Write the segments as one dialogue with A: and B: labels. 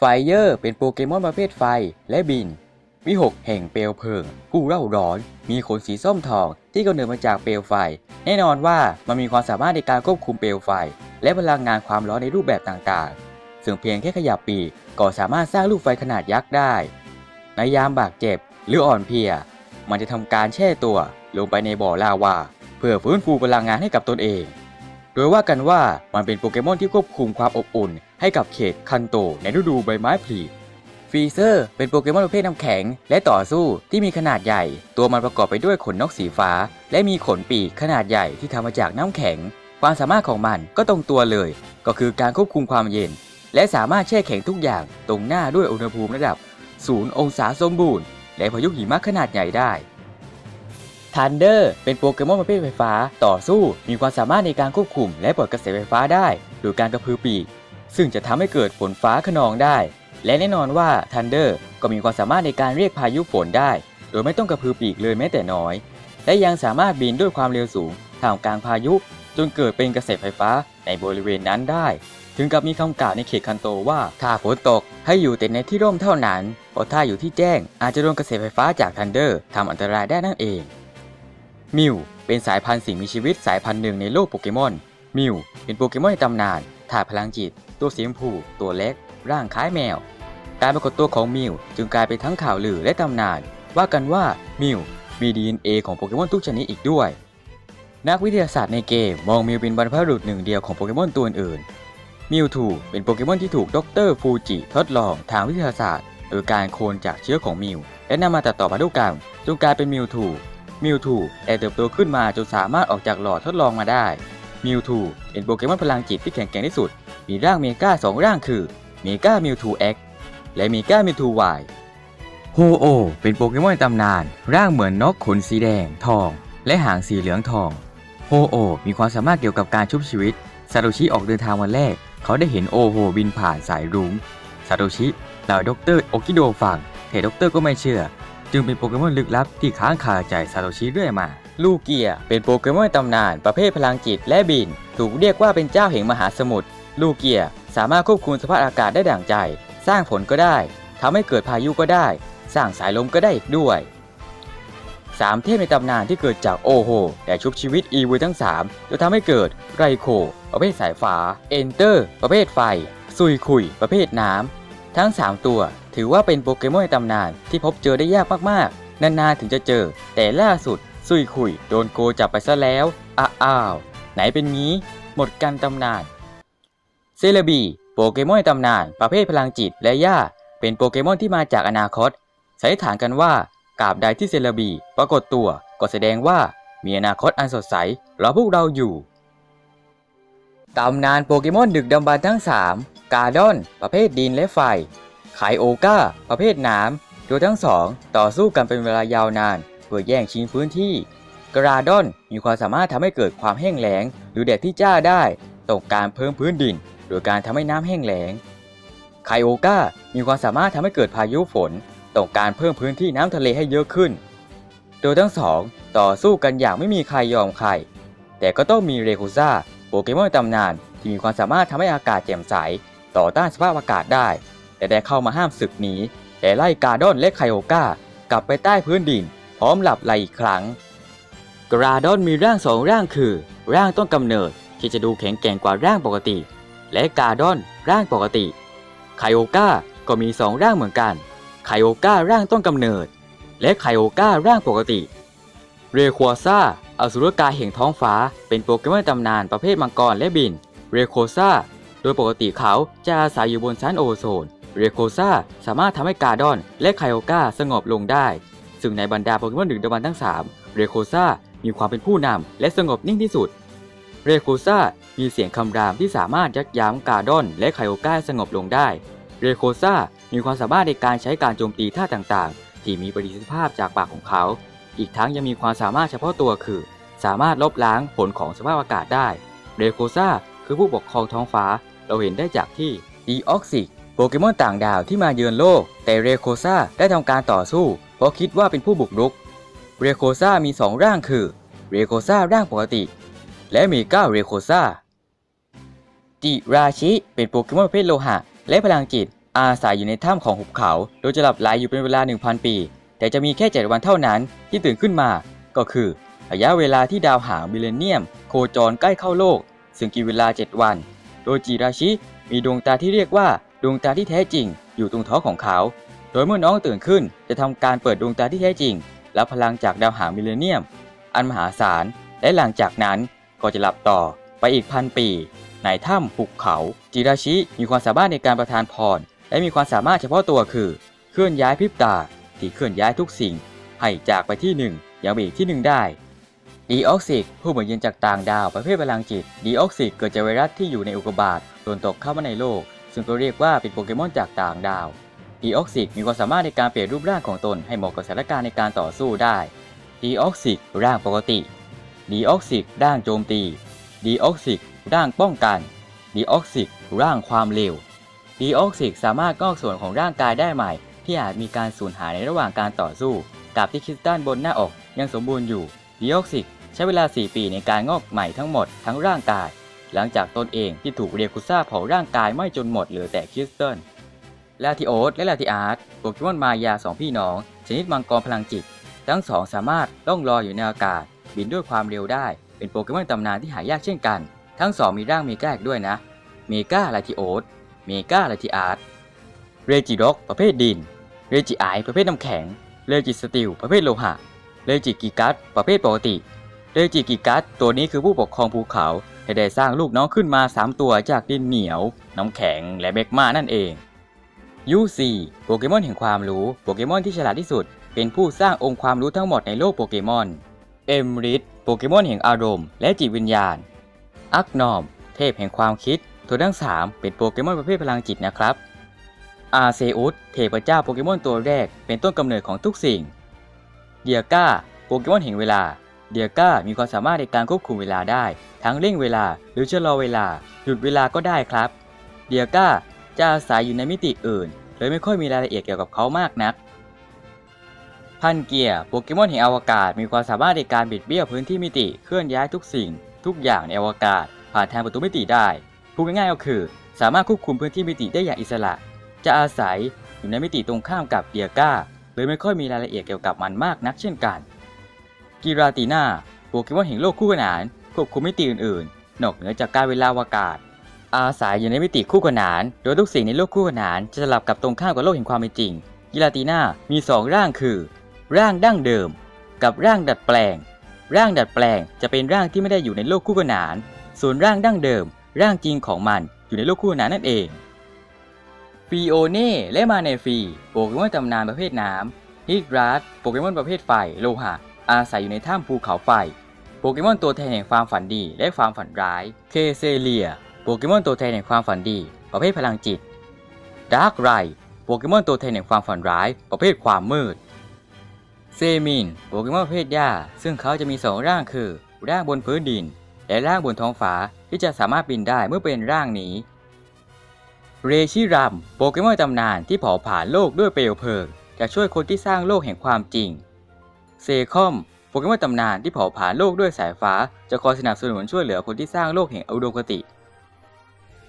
A: ไฟเยอร์เป็นโปเกมอนประเภทไฟและบิน วิหกแห่งเปลวเพลิง ผู้เร่าร้อน มีขนสีส้มทองที่กำเนิดมาจากเปลวไฟ แน่นอนว่ามันมีความสามารถในการควบคุมเปลวไฟ และพลังงานความร้อนในรูปแบบต่างๆ ซึ่งเพียงแค่ขยับปีกก็สามารถสร้างลูกไฟขนาดยักษ์ได้ ในยามบาดเจ็บหรืออ่อนเพลีย มันจะทำการแช่ตัวลงไปในบ่อลาวาเพื่อฟื้นฟูพลังงานให้กับตนเอง ดยว่ากันว่ามันเป็นโปเกมอนที่ควบคุมความอบอุ่น ให้กับเขตคันโตในฤดูใบไม้ผลิฟีเซอร์เป็นโปเกมอนประเภทน้ำแข็ง และต่อสู้ที่มีขนาดใหญ่ ตัวมันประกอบไปด้วยขนนกสีฟ้า และมีขนปีกขนาดใหญ่ที่ทำมาจากน้ำแข็ง ความสามารถของมันก็ตรงตัวเลย ก็คือการควบคุมความเย็น และสามารถแช่แข็งทุกอย่างตรงหน้าด้วยอุณหภูมิระดับ 0 องศาสมบูรณ์ และพายุหิมะขนาดใหญ่ได้ ทันเดอร์เป็นโปเกมอนประเภทไฟฟ้าต่อสู้ มีความสามารถในการควบคุมและปล่อยกระแสไฟฟ้าได้ โดยการกระพือปีก ซึ่งจะทำให้เกิดฝนฟ้าขนองได้ และแน่นอนว่าทันเดอร์ก็มีความสามารถในการเรียกพายุฝนได้ โดยไม่ต้องกระพือปีกเลยแม้แต่น้อย และยังสามารถบินด้วยความเร็วสูงท่ามกลางพายุ จนเกิดเป็นกระแสไฟฟ้าในบริเวณนั้นได้ ถึงกับมีคำกล่าวในเขตคันโตว่าถ้าฝนตกให้อยู่แต่ในที่ร่มเท่านั้นเพราะถ้าอยู่ที่แจ้งอาจจะโดนกระแสไฟฟ้าจากทันเดอร์ทำอันตรายได้นั่นเอง มิวเป็นสายพันธุ์สิ่งมีชีวิตสายพันธุ์หนึ่งในโลกโปเกมอน มิวเป็นโปเกมอนในตำนานถาดพลังจิต ตัวสีชมพู ตัวเล็ก ร่างคล้ายแมว การปรากฏตัวของมิวจึงกลายเป็นทั้งข่าวลือและตำนาน ว่ากันว่ามิวมี DNA ของโปเกมอนทุกชนิดอีกด้วย นักวิทยาศาสตร์ในเกมมองมิวเป็นบรรพบุรุษหนึ่งเดียวของโปเกมอนตัวอื่น มิวทูเป็นโปเกมอนที่ถูกดรฟูจิทดลองทางวิทยาศาสตร์ โดยการโคลนจากเชื้อของมิวและนำมาตัดต่อพันธุกรรมจนกลายเป็นมิวทู มิวทูแต่เติบโตขึ้นมาจนสามารถออกจากหลอดทดลองมาได้มิวทูเป็นโปเกมอนพลังจิตที่แข็งแกร่งที่สุด มีร่างเมกาสองร่างคือเมกามิวทูเอ็กและเมกามิวทูวายโฮโอเป็นโปเกมอนตำนาน ร่างเหมือนนกขนสีแดง ทอง และหางสีเหลืองทองโฮโอมีความสามารถเกี่ยวกับการชุบชีวิตซาโตชิออกเดินทางวันแรก เขาได้เห็นโอโฮบินผ่านสายรุ้งซาโตชิเล่าให้ดรโอกิโดฟังแต่ด็อกเตอร์ก็ไม่เชื่อ จึงเป็นโปเกมอนลึกลับที่ค้างคาใจซาโตชิเรื่อยมา ลูเกียเป็นโปเกมอนตำนานประเภทพลังจิตและบิน ถูกเรียกว่าเป็นเจ้าแห่งมหาสมุทร ลูเกียสามารถควบคุมสภาพอากาศได้ดั่งใจ สร้างฝนก็ได้ทำให้เกิดพายุก็ได้ สร้างสายลมก็ได้อีกด้วยสามเทพในตำนานที่เกิดจากโอโฮแต่ชุบชีวิตอีวูทั้ง3จะทำให้เกิดไรโค ประเภทสายฟ้า เอนเตอร์ ประเภทไฟซุยคุย ประเภทน้ำทั้ง 3 ตัว ถือว่าเป็นโปเกมอนในตำนานที่พบเจอได้ยากมากๆ นานๆถึงจะเจอ แต่ล่าสุด ซุยคุยโดนโกจับไปซะแล้วอ้าอ้าวไหนเป็นงี้ หมดกันตำนาน เซเลบี โปเกมอนในตำนาน ประเภทพลังจิตและหญ้าเป็นโปเกมอนที่มาจากอนาคตสันนิษฐานกันว่ากาบใดที่เซเลบี ปรากฏตัวก็แสดงว่ามีอนาคตอันสดใสรอพวกเราอยู่ตำนานโปเกมอนดึกดำบรรพ์ทั้ง 3 กาดอน ประเภทดินและไฟ ไคโอกาประเภทน้ำตัวทั้งสองต่อสู้กันเป็นเวลายาวนาน เพื่อแย่งชิงพื้นที่ กราดอนมีความสามารถทำให้เกิดความแห้งแล้ง หรือแดดที่จ้าได้ต้องการเพิ่มพื้นดิน โดยการทำให้น้ำแห้งแล้งไคโอกามีความสามารถทำให้เกิดพายุฝนต้องการเพิ่มพื้นที่น้ำทะเลให้เยอะขึ้น โดยทั้งสองต่อสู้กันอย่างไม่มีใครยอมใคร แต่ก็ต้องมีเรคูซ่าโปเกมอนในตำนานที่มีความสามารถทำให้อากาศแจ่มใส ต่อต้านสภาพอากาศได้ แต่ได้เข้ามาห้ามศึกนี้ แต่ไล่กาดอนและไคโอกากลับไปใต้พื้นดิน พร้อมหลับไหลอีกครั้ง กราดอนมีร่างสองร่างคือ ร่างต้นกำเนิดที่จะดูแข็งแกร่งกว่าร่างปกติ และกาดอนร่างปกติ ไคโอกาก็มีสองร่างเหมือนกัน ไคโอการ่างต้นกำเนิด และไคโอการ่างปกติ เรควาซาอสุรกายแห่งท้องฟ้า เป็นโปเกมอนตำนานประเภทมังกรและบิน เรโคซาโดยปกติเขาจะอาศัยอยู่บนชั้นโอโซน เรโคซาสามารถทำให้กาดอนและไคโอกาสงบลงได้ ซึ่งในบรรดาโปเกมอนดึกดำบรรทั้ง 3 เรโคซามีความเป็นผู้นำและสงบนิ่งที่สุด เรโคซามีเสียงคำรามที่สามารถยักย้ำกาดอนและไคโอกาสงบลงได้ เรโคซามีความสามารถในการใช้การโจมตีท่าต่างๆ ที่มีประสิทธิภาพจากปากของเขา อีกทั้งยังมีความสามารถเฉพาะตัวคือ สามารถลบล้างผลของสภาพอากาศได้ เรโคซาคือผู้ปกครองท้องฟ้า เราเห็นได้จากที่ดีออกซิก โปเกมอนต่างดาวที่มาเยือนโลก แต่เรโคซาได้ทำการต่อสู้ เพราะคิดว่าเป็นผู้บุกรุก เรโคซามีสองร่างคือ เรโคซาร่างปกติ และเมกาเรโคซาจิราชิเป็นโปเกมอนประเภทโลหะ และพลังจิต อาศัยอยู่ในถ้ำของหุบเขา โดยจะหลับไหลอยู่เป็นเวลา 1,000 ปี แต่จะมีแค่ 7 วันเท่านั้นที่ตื่นขึ้นมา ก็คือระยะเวลาที่ดาวหางมิเลเนียม โคจรใกล้เข้าโลก ซึ่งกินเวลา 7 วัน โดยจิราชิมีดวงตาที่เรียกว่า ดวงตาที่แท้จริง อยู่ตรงท้องของเขา โดยเมื่อน้องตื่นขึ้นจะทำการเปิดดวงตาที่แท้จริงรับพลังจากดาวหางมิเลเนียม อันมหาศาล และหลังจากนั้นก็จะหลับต่อไปอีกพันปีในถ้ำภูเขา จิราชิมีความสามารถในการประทานพร และมีความสามารถเฉพาะตัวคือ เคลื่อนย้ายพริบตา ที่เคลื่อนย้ายทุกสิ่ง ให้จากไปที่หนึ่งยังไปอีกที่หนึ่งได้ดีออกซิกผู้เหมือนเย็นจากต่างดาวประเภทพลังจิตดีออกซิกเกิดจากไวรัสที่อยู่ในอุกกาบาตโดนตกเข้ามาในโลก ซึ่งก็เรียกว่าเป็นโปเกมอนจากต่างดาวดีออกซิกมีความสามารถในการเปลี่ยนรูปร่างของตนให้เหมาะกับสถานการณ์ในการต่อสู้ได้ดีออกซิกร่างปกติดีออกซิกร่างโจมตีดีออกซิกร่างป้องกันดีออกซิกร่างความเร็วดีออกซิกสามารถงอกส่วนของร่างกายได้ใหม่ ที่อาจมีการสูญหายในระหว่างการต่อสู้ตราบที่คริสตัลบนหน้าอกยังสมบูรณ์อยู่ดีออกซิกใช้เวลา 4 ปีในการงอกใหม่ทั้งหมดทั้งร่างกาย หลังจากตนเองที่ถูกเรียกุซ่าเผาร่างกายไม้จนหมดเหลือแต่คริสเตัลลาทิโอสและลาทิอาร์ตโปเกมอนมายาสองพี่น้อง ชนิดมังกรพลังจิต ทั้งสองสามารถล่องลอยอยู่ในอากาศ บินด้วยความเร็วได้ เป็นโปเกมอนตำนานที่หายากเช่นกัน ทั้งสองมีร่างเมกาอีกด้วยนะ เมกาลาทิโอสเมกาลาทิอาร์ตเรจิด็อกประเภทดิน เรจิไอประเภทน้ำแข็ง เรจิสติลประเภทโลหะ เรจิกิกัสประเภทปกติ เรจิกิกัสตัวนี้คือผู้ปกครองภูเขา ที่ได้สร้างลูกน้องขึ้นมา 3 ตัวจากดินเหนียว น้ำแข็งและเมกมานั่นเองยูซีโปเกมอนแห่งความรู้โปเกมอนที่ฉลาดที่สุด เป็นผู้สร้างองค์ความรู้ทั้งหมดในโลกโปเกมอนเอมริสโปเกมอนแห่งอารมณ์และจิตวิญญาณอักนอม เทพแห่งความคิด ตัวทั้ง 3 เป็นโปเกมอนประเภทพลังจิตนะครับอาเซอุสเทพเจ้าโปเกมอนตัวแรก เป็นต้นกำเนิดของทุกสิ่งเดียก้า โปเกมอนแห่งเวลา เดียก้ามีความสามารถในการควบคุมเวลาได้ ทั้งเร่งเวลาหรือชะลอเวลา หยุดเวลาก็ได้ครับ เดียก้าจะอาศัยอยู่ในมิติอื่นเลยไม่ค่อยมีรายละเอียดเกี่ยวกับเขามากนัก พันเกียร์โปเกมอนแห่งอวกาศมีความสามารถในการบิดเบี้ยวพื้นที่มิติเคลื่อนย้ายทุกสิ่ง ทุกอย่างในอวกาศ ผ่านทางประตูมิติได้พูดง่ายๆก็คือ สามารถควบคุมพื้นที่มิติได้อย่างอิสระ จะอาศัยอยู่ในมิติตรงข้ามกับเดียก้าเลยไม่ค่อยมีรายละเอียดเกี่ยวกับมันมากนักเช่นกัน กิราติน่าโปเกมอนแห่งโลกคู่ขนานควบคุมมิติอื่นๆ นอกเหนือจากการเวลาอวกาศ อาศัยอยู่ในมิติคู่ขนาน โดยทุกสิ่งในโลกคู่ขนานจะสลับกับตรงข้ามกับโลกแห่งความเป็นจริงกิราติน่ามี 2 ร่างคือ ร่างดั้งเดิม กับร่างดัดแปลง ร่างดัดแปลงจะเป็นร่างที่ไม่ได้อยู่ในโลกคู่ขนาน ส่วนร่างดั้งเดิม ร่างจริงของมันอยู่ในโลกคู่ขนานนั่นเองฟีโอเน่และมาเนฟีโปเกมอนตำนานประเภทน้ำฮิกรัสโปเกมอนประเภทไฟ โลหะ อาศัยอยู่ในถ้ำภูเขาไฟ โปเกมอนตัวแทนแห่งความฝันดีและความฝันร้าย เคเซเลีย โปเกมอนตัวแทนแห่งความฝันดี ประเภทพลังจิต ดาร์กไร โปเกมอนตัวแทนแห่งความฝันร้าย ประเภทความมืด เซมิน โปเกมอนประเภทหญ้า ซึ่งเขาจะมีสองร่างคือ ร่างบนพื้นดิน และร่างบนท้องฟ้าที่จะสามารถบินได้เมื่อเป็นร่างนี้ เรชิรัม โปเกมอนตำนานที่เผาผลาญโลกด้วยเปลวเพลิงจะช่วยคนที่สร้างโลกแห่งความจริง เซคอมโปเกมอนตำนานที่เผาผลาญโลกด้วยสายฟ้า จะคอยสนับสนุนช่วยเหลือคนที่สร้างโลกแห่งอุดมคติ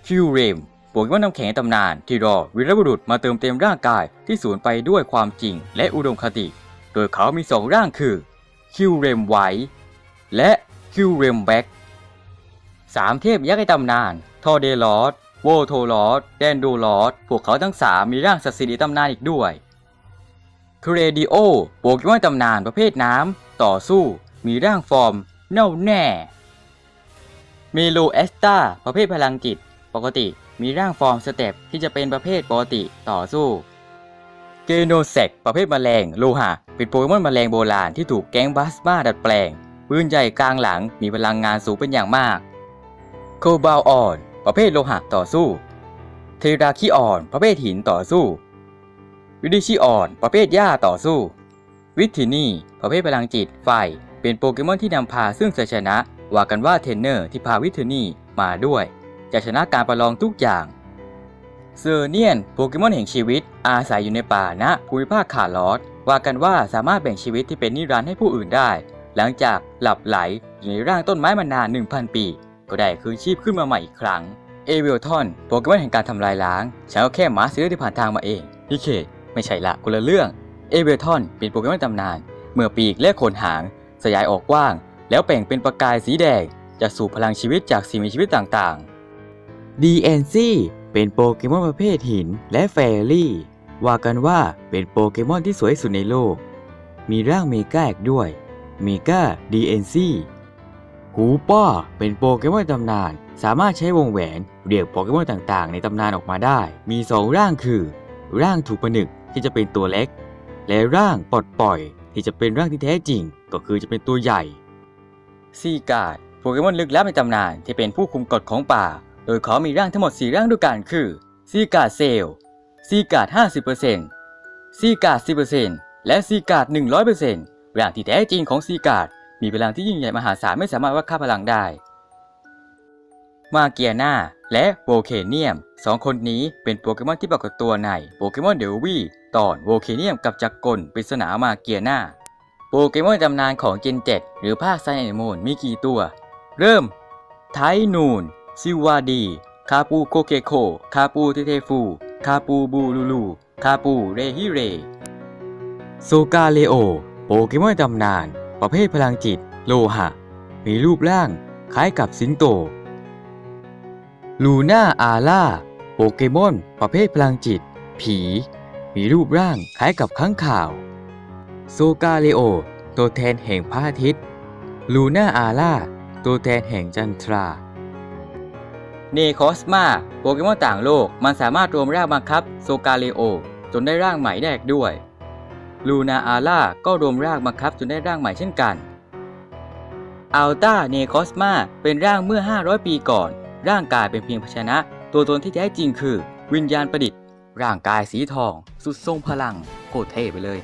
A: คิวเรมโปเกมอนน้ำแข็งตำนานที่รอวีรบุรุษมาเติมเต็มร่างกายที่สูญไปด้วยความจริงและอุดมคติ โดยเขามีสองร่างคือคิวเรมไวและคิวเรมแบ็กสามเทพยักษ์ในตำนาน ทอเดลอสโวโทลอสแดนโดลอสพวกเขาทั้งสามมีร่างศักดิ์สิทธิ์ในตำนานอีกด้วย คเรดิโอโปเกมอนตำนานประเภทน้ำ ต่อสู้ มีร่างฟอร์มแน่วแน่เมโลเอสตาประเภทพลังจิต ปกติมีร่างฟอร์มสเต็ปที่จะเป็นประเภทปกติต่อสู้ เกโนเซกประเภทแมลงโลหะเป็นโปเกมอนแมลงโบราณที่ถูกแก๊งบัสมาดัดแปลงปืนใหญ่กลางหลังมีพลังงานสูงเป็นอย่างมาก โคบาลออน ประเภทโลหะต่อสู้ เทราคิออน ประเภทหินต่อสู้ วิดิชิออน ประเภทหญ้าต่อสู้ วิทินี่ ประเภทพลังจิต ไฟ เป็นโปเกมอนที่นำพาซึ่งชัยชนะ ว่ากันว่าเทรนเนอร์ที่พาวิทินี่มาด้วย จะชนะการประลองทุกอย่าง เซอร์เนียน โปเกมอนแห่งชีวิต อาศัยอยู่ในป่าณภูมิภาคขาลอสว่ากันว่าสามารถแบ่งชีวิตที่เป็นนิรันดร์ให้ผู้อื่นได้ หลังจากหลับไหลอยู่ในร่างต้นไม้มานาน 1,000 ปี ก็ได้คืนชีพขึ้นมาใหม่อีกครั้ง เอเวลทอน โปเกมอนแห่งการทำลายล้างฉันก็แค่หมาซื้อที่ผ่านทางมาเองพี่เค ไม่ใช่ละคนละเรื่อง เอเวลทอนเป็นโปเกมอนตำนาน เมื่อปีกและโคนหาง สยายออกกว้าง แล้วเปล่งเป็นประกายสีแดงจะสูบพลังชีวิตจากสิ่งมีชีวิตต่างๆ DNC เป็นโปเกมอนประเภทหินและแฟรี่ ว่ากันว่าเป็นโปเกมอนที่สวยสุดในโลก มีร่างเมกาอีกด้วย เมกา DNC หูป้าเป็นโปเกมอนตำนาน สามารถใช้วงแหวน เรียกโปเกมอนต่างๆ ในตำนานออกมาได้ มีสองร่างคือ ร่างถูกผนึก ที่จะเป็นตัวเล็ก และร่างปลดปล่อย ที่จะเป็นร่างที่แท้จริง ก็คือจะเป็นตัวใหญ่ซีการ์ดโปเกมอนลึกลับในตำนานที่เป็นผู้คุมกฎของป่า โดยเขามีร่างทั้งหมด 4 ร่างด้วยกันคือซีการ์ดเซลซีการ์ด50%ซีการ์ด10%และซีการ์ด100%ร่างที่แท้จริงของซีการ์ดมีพลังที่ยิ่งใหญ่มหาศาลไม่สามารถวัดค่าพลังได้ มาเกียนาและโวเคเนียมสองคนนี้เป็นโปเกมอนที่ปรากฏตัวในโปเกมอนเดลวี่ตอนโวเคเนียมกับจักรกลปริศนามาเกียนาโปเกมอนตำนานของเจน7หรือภาคไซแอนมูนมีกี่ตัว เริ่ม ไทนูน ซิวาดี คาปูโคเกโค คาปูเทเทฟู คาปูบูลูลู คาปูเรฮิเรโซกาเลโอ โปเกมอนตำนาน ประเภทพลังจิต โลหะ มีรูปร่าง คล้ายกับสิงโต ลูน่าอาล่า โปเกมอน ประเภทพลังจิต ผี มีรูปร่างคล้ายกับข้างข่าว โซกาเลโอ ตัวแทนแห่งพระอาทิตย์ ลูน่าอาล่า ตัวแทนแห่งจันทรา เนคอสมา โปเกมอนต่างโลก มันสามารถรวมร่างบังคับ โซกาเลโอ จนได้ร่างใหม่แรกด้วย ลูนาอาล่าก็รวมร่างบังคับจนได้ร่างใหม่เช่นกันอัลตาเนคอสมาเป็นร่างเมื่อ 500 ปีก่อน ร่างกายเป็นเพียงภาชนะ ตัวตนที่แท้จริงคือ วิญญาณประดิษฐ์ ร่างกายสีทอง สุดทรงพลัง โคตรเท่ไปเลย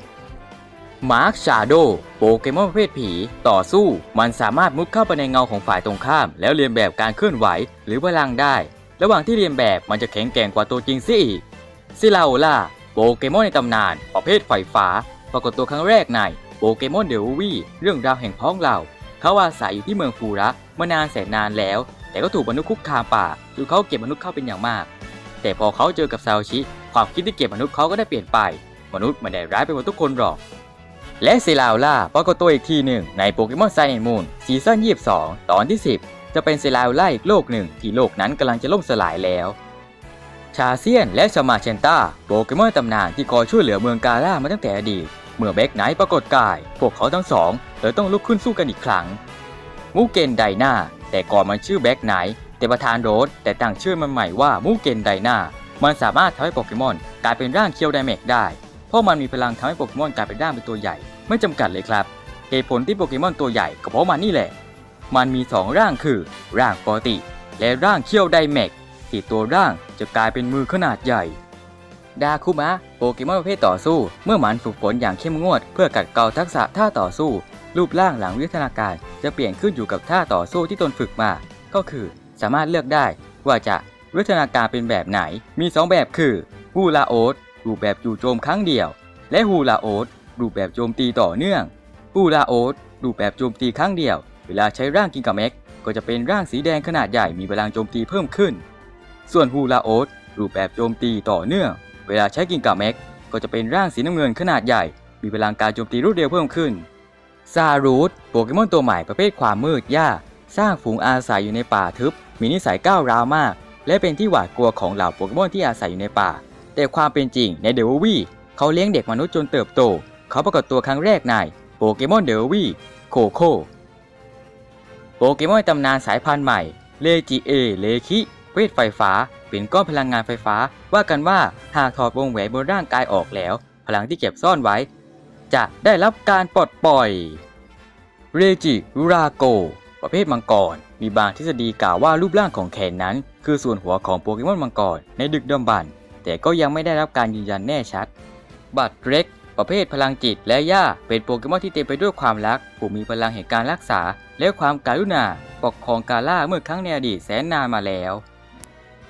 A: มาร์คชาโดโปเกมอนประเภทผี ต่อสู้ มันสามารถมุดเข้าไปในเงาของฝ่ายตรงข้าม แล้วเรียนแบบการเคลื่อนไหวหรือพลังได้ ระหว่างที่เรียนแบบมันจะแข็งแกร่งกว่าตัวจริงซิอีกซิลาโอล่าโปเกมอนในตำนาน ประเภทไฟฟ้า ปรากฏตัวครั้งแรกในโปเกมอนเดลวีเรื่องราวแห่งพ้องเราเขาอาศัยอยู่ที่เมืองฟูระมานานแสนนานแล้ว แต่ก็ถูกมนุษย์คุกคามป่าจนเขาเก็บมนุษย์เข้าเป็นอย่างมาก แต่พอเขาเจอกับซาโอชิ ความคิดที่เก็บมนุษย์เขาก็ได้เปลี่ยนไป มนุษย์ไม่ได้ร้ายไปหมดทุกคนหรอก และเซลาวล่าปรากฏตัวอีกทีหนึ่งในโปเกมอนไซเอนมูนซีซั่น22 ตอนที่ 10 จะเป็นเซลาวล่าอีกโลกหนึ่งที่โลกนั้นกำลังจะล่มสลายแล้วชาเซียนและชามาเชนตาโปเกมอนตำนานที่คอยช่วยเหลือเมืองกาล่ามาตั้งแต่อดีต เมื่อแบ็กไนท์ปรากฏกาย พวกเขาทั้งสองเลยต้องลุกขึ้นสู้กันอีกครั้ง มูเกนไดนาแต่ก่อนมันชื่อแบ็กไนท์แต่ประธานโรสแต่ตั้งชื่อมันใหม่ว่ามูเกนไดนามันสามารถทำให้โปเกมอนกลายเป็นร่างเคียวไดเมกได้ เพราะมันมีพลังทำให้โปเกมอนกลายเป็นร่างเป็นตัวใหญ่ ไม่จำกัดเลยครับเหตุผลที่โปเกมอนตัวใหญ่ก็เพราะมันนี่แหละ มันมี 2 ร่างคือ ร่างปกติ และร่างเคียวไดเมกที่ตัวร่างจะกลายเป็นมือขนาดใหญ่ ดาคุมะ เกมอนประเภทต่อสู้ เมื่อหมันฝึกฝนอย่างเข้มงวด เพื่อกัดเกลาทักษะท่าต่อสู้ รูปร่างหลังวิทยาการ จะเปลี่ยนขึ้นอยู่กับท่าต่อสู้ที่ตนฝึกมา ก็คือสามารถเลือกได้ว่าจะวิทยาการเป็นแบบไหน มี 2 แบบคือฮูลาโอตรูปแบบจู่โจมครั้งเดียว และฮูลาโอตรูปแบบโจมตีต่อเนื่องฮูลาโอตรูปแบบโจมตีครั้งเดียว เวลาใช้ร่างกิงกาเม็กก็จะเป็นร่างสีแดงขนาดใหญ่มีพลังโจมตีเพิ่มขึ้น ส่วนฮูลาโอตรูปแบบโจมตีต่อเนื่อง เวลาใช้กิงกาเม็กก็จะเป็นร่างสีน้ำเงินขนาดใหญ่ มีพลังการโจมตีรวดเร็วเพิ่มขึ้นซารูทโปเกมอนตัวใหม่ประเภทความมืดยากสร้างฝูงอาศัยอยู่ในป่าทึบ มีนิสัยก้าวร้าวมาก และเป็นที่หวาดกลัวของเหล่าโปเกมอนที่อาศัยอยู่ในป่า แต่ความเป็นจริงในเดลวีเขาเลี้ยงเด็กมนุษย์จนเติบโต เขาปรากฏตัวครั้งแรกในโปเกมอนเดลวีโคโคโปเกมอนตำนานสายพันธุ์ใหม่เลจิเอเลคิ เวทไฟฟ้า เป็นก้อนพลังงานไฟฟ้า ว่ากันว่าหากถอดวงแหวนบนร่างกายออกแล้ว พลังที่เก็บซ่อนไว้ จะได้รับการปลดปล่อยเรจิราโก ประเภทมังกร มีบางทฤษฎีกล่าวว่ารูปร่างของแขนนั้น คือส่วนหัวของโปเกมอนมังกรในดึกดำบรรพ์แต่ก็ยังไม่ได้รับการยืนยันแน่ชัด บัตรเร็ก ประเภทพลังจิตและย่าเป็นโปเกมอนที่เต็มไปด้วยความรัก ผู้มีพลังแห่งการรักษา และความการุณา ปกครองกาล่าเมื่อครั้งในอดีตแสนนานมาแล้ว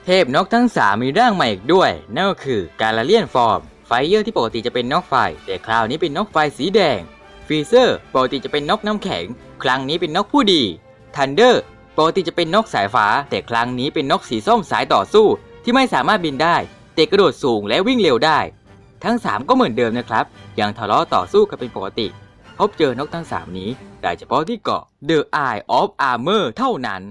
A: เทพนกทั้งสามมีร่างใหม่อีกด้วย นั่นก็คือการาเลียนฟอร์ม ไฟเยอร์ที่ปกติจะเป็นนกไฟ แต่คราวนี้เป็นนกไฟสีแดงฟีเซอร์ปกติจะเป็นนกน้ำแข็ง ครั้งนี้เป็นนกผู้ดีทันเดอร์ปกติจะเป็นนกสายฟ้า แต่ครั้งนี้เป็นนกสีส้มสายต่อสู้ ที่ไม่สามารถบินได้แต่กระโดดสูงและวิ่งเร็วได้ ทั้ง 3 ก็เหมือนเดิมนะครับยังทะเลาะต่อสู้กันเป็นปกติ พบเจอนกทั้ง 3 นี้ได้เฉพาะที่เกาะ The Eye of Armor เท่านั้น